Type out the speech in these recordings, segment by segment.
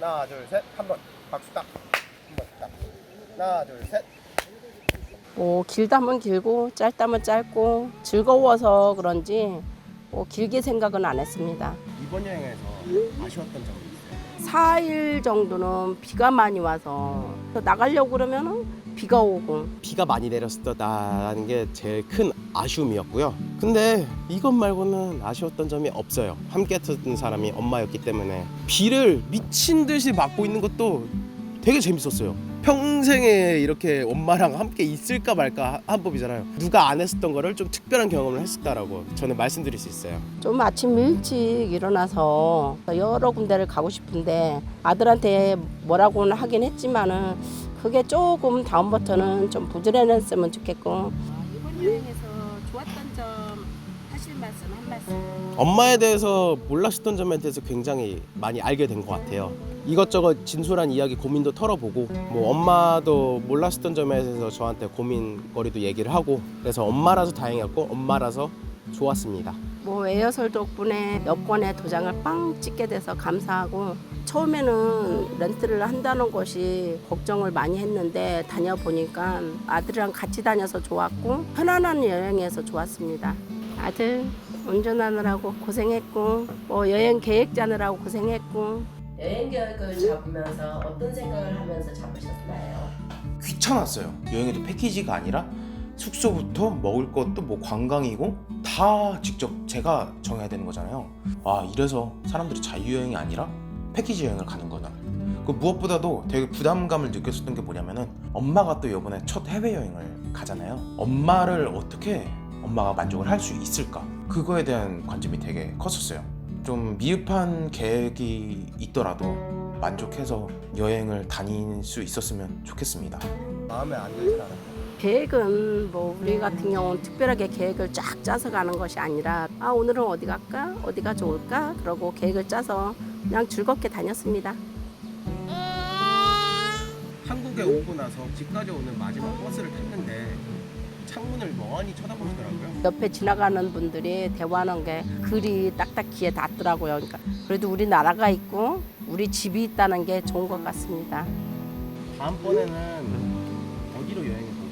하나 둘 셋 한 번. 박수 딱 한 번 딱. 하나 둘셋. 뭐 길다면 길고 짧다면 짧고 즐거워서 그런지 뭐 길게 생각은 안 했습니다. 이번 여행에서 아쉬웠던 점이 있어요? 4일 정도는 비가 많이 와서 나가려고 그러면은 비가 오고 비가 많이 내렸었다라는 게 제일 큰 아쉬움이었고요. 근데 이것 말고는 아쉬웠던 점이 없어요. 함께 했던 사람이 엄마였기 때문에 비를 미친 듯이 맞고 있는 것도 되게 재밌었어요. 평생에 이렇게 엄마랑 함께 있을까 말까 한 법이잖아요. 누가 안 했었던 거를 좀 특별한 경험을 했었다라고 저는 말씀드릴 수 있어요. 좀 아침 일찍 일어나서 여러 군데를 가고 싶은데 아들한테 뭐라고는 하긴 했지만은 그게 조금 다음부터는 좀 부지런했으면 좋겠고 이번 여행에서 좋았던 점 하실 말씀 한 말씀 엄마에 대해서 몰랐었던 점에 대해서 굉장히 많이 알게 된 것 같아요. 이것저것 진솔한 이야기 고민도 털어보고 뭐 엄마도 몰랐었던 점에 대해서 저한테 고민거리도 얘기를 하고 그래서 엄마라서 다행이었고 엄마라서 좋았습니다. 뭐 에어솔 덕분에 여권에 도장을 빵 찍게 돼서 감사하고 처음에는 렌트를 한다는 것이 걱정을 많이 했는데 다녀보니까 아들이랑 같이 다녀서 좋았고 편안한 여행에서 좋았습니다. 아들 운전하느라고 고생했고 뭐 여행 계획 짜느라고 고생했고 여행 계획을 잡으면서 어떤 생각을 하면서 잡으셨나요? 귀찮았어요. 여행에도 패키지가 아니라 숙소부터 먹을 것도 뭐 관광이고 다 직접 제가 정해야 되는 거잖아요. 아 이래서 사람들이 자유여행이 아니라 패키지 여행을 가는구나. 그 무엇보다도 되게 부담감을 느꼈었던 게 뭐냐면은 엄마가 또 이번에 첫 해외여행을 가잖아요. 엄마를 어떻게 엄마가 만족을 할 수 있을까? 그거에 대한 관점이 되게 컸었어요. 좀 미흡한 계획이 있더라도 만족해서 여행을 다닐 수 있었으면 좋겠습니다. 마음에 안 들진 않았어요? 계획은 뭐 우리 같은 경우는 특별하게 계획을 쫙 짜서 가는 것이 아니라 아 오늘은 어디 갈까 어디가 좋을까 그러고 계획을 짜서 그냥 즐겁게 다녔습니다. 한국에 오고 나서 집까지 오는 마지막 버스를 탔는데 창문을 멍하니 쳐다보시더라고요. 옆에 지나가는 분들이 대화하는 게 글이 딱딱 귀에 닿더라고요. 그러니까 그래도 우리 나라가 있고 우리 집이 있다는 게 좋은 것 같습니다. 다음번에는 어디로 여행을 가고 싶어요?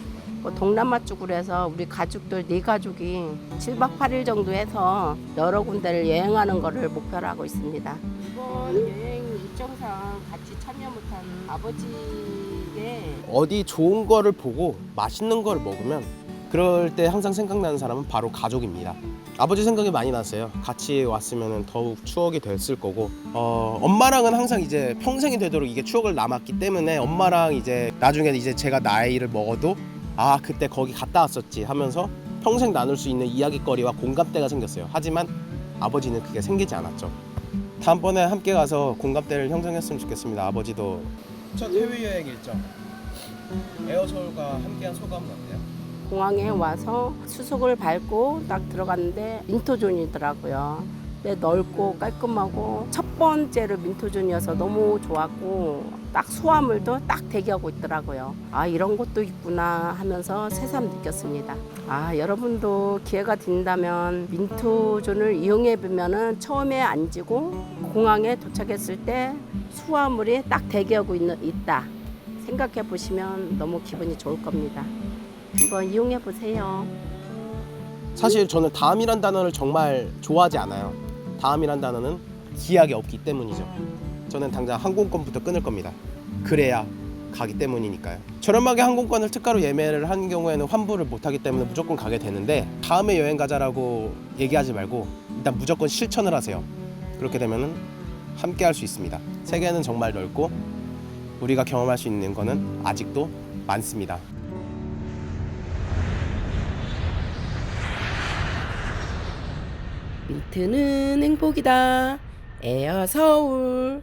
뭐 동남아 쪽으로 해서 우리 가족들 네 가족이 7박 8일 정도 해서 여러 군데를 여행하는 거를 목표로 하고 있습니다. 이번 여행 일정상 같이 참여 못한 아버지의 어디 좋은 거를 보고 맛있는 걸 먹으면 그럴 때 항상 생각나는 사람은 바로 가족입니다. 아버지 생각이 많이 났어요. 같이 왔으면 더욱 추억이 됐을 거고 어, 엄마랑은 항상 이제 평생이 되도록 이게 추억을 남았기 때문에 엄마랑 이제 나중에 이제 제가 나이를 먹어도 아 그때 거기 갔다 왔었지 하면서 평생 나눌 수 있는 이야기거리와 공감대가 생겼어요. 하지만 아버지는 그게 생기지 않았죠. 다음번에 함께 가서 공감대를 형성했으면 좋겠습니다. 아버지도 첫 해외 여행 일정 에어서울과 함께한 소감은 어때요? 공항에 와서 수속을 밟고 딱 들어갔는데 민토존이더라고요. 근데 넓고 깔끔하고 첫 번째로 민토존이어서 너무 좋았고 딱 수화물도 딱 대기하고 있더라고요. 아 이런 곳도 있구나 하면서 새삼 느꼈습니다. 아 여러분도 기회가 된다면 민토존을 이용해 보면은 처음에 앉고 공항에 도착했을 때 수화물이 딱 대기하고 있는 있다 생각해 보시면 너무 기분이 좋을 겁니다. 한번 이용해 보세요. 사실 저는 다음이란 단어를 정말 좋아하지 않아요. 다음이란 단어는 기약이 없기 때문이죠. 저는 당장 항공권부터 끊을 겁니다. 그래야 가기 때문이니까요. 저렴하게 항공권을 특가로 예매를 한 경우에는 환불을 못하기 때문에 무조건 가게 되는데 다음에 여행 가자라고 얘기하지 말고 일단 무조건 실천을 하세요. 그렇게 되면은 함께 할 수 있습니다. 세계는 정말 넓고 우리가 경험할 수 있는 거는 아직도 많습니다. 민트는 행복이다. 에어 서울.